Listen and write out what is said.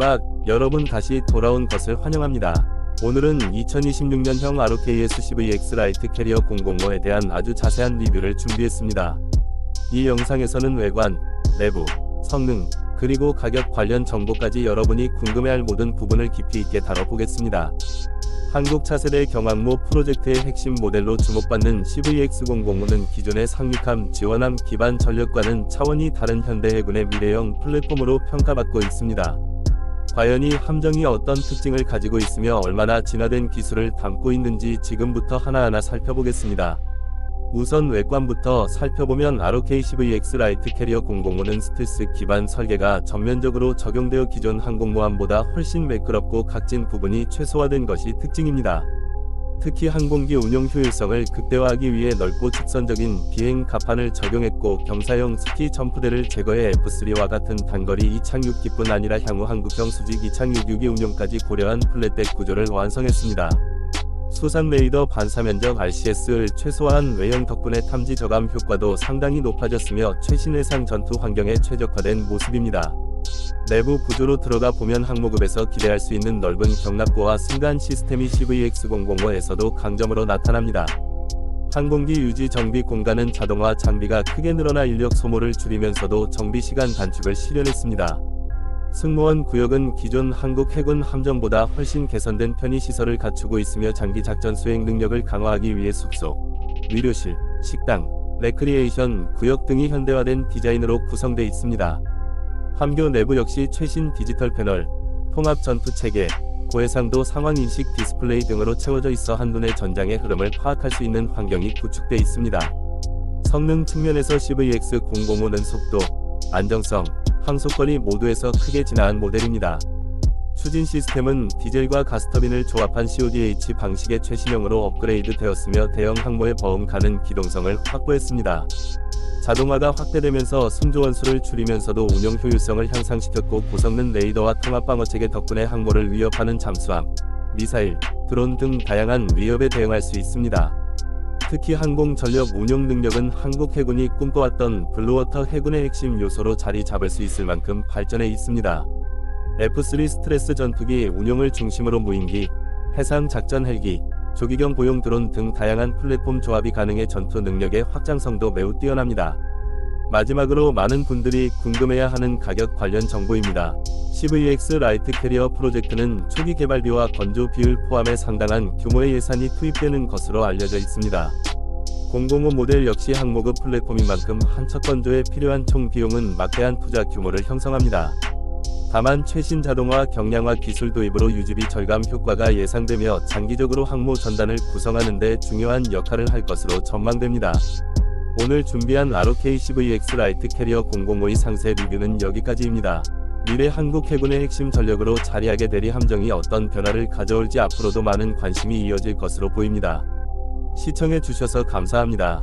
음악, 여러분 다시 돌아온 것을 환영합니다. 오늘은 2026년형 ROKS CVX 라이트 캐리어 005에 대한 아주 자세한 리뷰를 준비했습니다. 이 영상에서는 외관, 내부, 성능, 그리고 가격 관련 정보까지 여러분이 궁금해할 모든 부분을 깊이 있게 다뤄보겠습니다. 한국 차세대 경항모 프로젝트의 핵심 모델로 주목받는 CVX005는 기존의 상륙함 지원함 기반 전력과는 차원이 다른 현대 해군의 미래형 플랫폼으로 평가받고 있습니다. 과연 이 함정이 어떤 특징을 가지고 있으며 얼마나 진화된 기술을 담고 있는지 지금부터 하나하나 살펴보겠습니다. 우선 외관부터 살펴보면 ROK-CVX 라이트 캐리어 005는 스텔스 기반 설계가 전면적으로 적용되어 기존 항공모함보다 훨씬 매끄럽고 각진 부분이 최소화된 것이 특징입니다. 특히 항공기 운용 효율성을 극대화하기 위해 넓고 직선적인 비행 갑판을 적용했고 경사형 스키 점프대를 제거해 F3와 같은 단거리 이착륙기뿐 아니라 향후 한국형 수직 이착륙 6기 운용까지 고려한 플랫백 구조를 완성했습니다. 수상 레이더 반사 면적 RCS를 최소화한 외형 덕분에 탐지 저감 효과도 상당히 높아졌으며 최신 해상 전투 환경에 최적화된 모습입니다. 내부 구조로 들어가 보면 항모급에서 기대할 수 있는 넓은 경납고와 승간 시스템이 CVX005에서도 강점으로 나타납니다. 항공기 유지 정비 공간은 자동화 장비가 크게 늘어나 인력 소모를 줄이면서도 정비 시간 단축을 실현했습니다. 승무원 구역은 기존 한국 해군 함정보다 훨씬 개선된 편의 시설을 갖추고 있으며 장기 작전 수행 능력을 강화하기 위해 숙소, 위료실, 식당, 레크리에이션 구역 등이 현대화된 디자인으로 구성되어 있습니다. 함교 내부 역시 최신 디지털 패널, 통합 전투 체계, 고해상도 상황 인식 디스플레이 등으로 채워져 있어 한눈에 전장의 흐름을 파악할 수 있는 환경이 구축돼 있습니다. 성능 측면에서 CVX005는 속도, 안정성, 항속거리 모두에서 크게 진화한 모델입니다. 추진 시스템은 디젤과 가스터빈을 조합한 CODH 방식의 최신형으로 업그레이드 되었으며 대형 항모에 버음 가는 기동성을 확보했습니다. 자동화가 확대되면서 순조원 수를 줄이면서도 운영 효율성을 향상시켰고 고성능 레이더와 통합 방어체계 덕분에 항모를 위협하는 잠수함, 미사일, 드론 등 다양한 위협에 대응할 수 있습니다. 특히 항공 전력 운용 능력은 한국 해군이 꿈꿔왔던 블루워터 해군의 핵심 요소로 자리 잡을 수 있을 만큼 발전해 있습니다. F3 스트레스 전투기 운용을 중심으로 무인기, 해상 작전 헬기, 조기경 보용 드론 등 다양한 플랫폼 조합이 가능해 전투 능력의 확장성도 매우 뛰어납니다. 마지막으로 많은 분들이 궁금해야 하는 가격 관련 정보입니다. CVX 라이트 캐리어 프로젝트는 초기 개발비와 건조 비율 포함해 상당한 규모의 예산이 투입되는 것으로 알려져 있습니다. 005 모델 역시 항모급 플랫폼인 만큼 한첫 건조에 필요한 총 비용은 막대한 투자 규모를 형성합니다. 다만 최신 자동화 경량화 기술 도입으로 유지비 절감 효과가 예상되며 장기적으로 항모 전단을 구성하는 데 중요한 역할을 할 것으로 전망됩니다. 오늘 준비한 ROK-CVX 라이트 캐리어 005의 상세 리뷰는 여기까지입니다. 미래 한국 해군의 핵심 전력으로 자리하게 되리 함정이 어떤 변화를 가져올지 앞으로도 많은 관심이 이어질 것으로 보입니다. 시청해 주셔서 감사합니다.